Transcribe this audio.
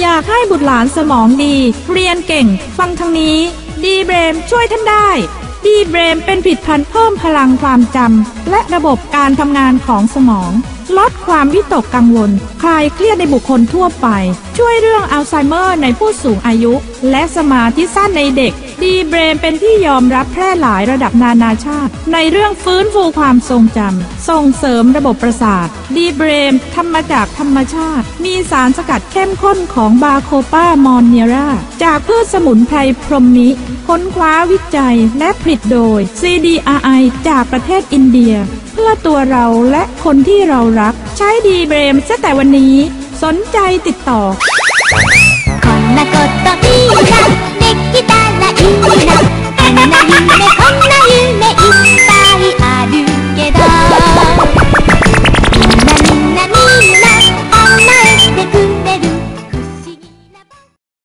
อยากให้บุตรหลานสมองดี เรียนเก่ง ฟังทางนี้ ดีเบรมช่วยท่านได้ ดีเบรมเป็นผลิดพันธ์เพิ่มพลังความจำและระบบการทำงานของสมอง ลดความวิตกกังวล คลายเครียดในบุคคลทั่วไป ช่วยเรื่องอัลไซเมอร์ในผู้สูงอายุ และสมาธิสั้นในเด็ก ดีเบรมเป็นที่ยอมรับแพร่หลายระดับนานาชาติ ในเรื่องฟื้นฟูความทรงจำ ส่งเสริมระบบประสาท ดีเบรมทำมาจากธรรมชาติ มีสารสกัดเข้มข้นของบาโคปามอนเนรา จากพืชสมุนไพรพรหมนิค้นคว้าวิจัยและผลิตโดย CDRI จากประเทศอินเดีย พื่อตัวเราและคนที่เรารัก ใช้ดีเบรมซะแต่วันนี้ สนใจติดต่อ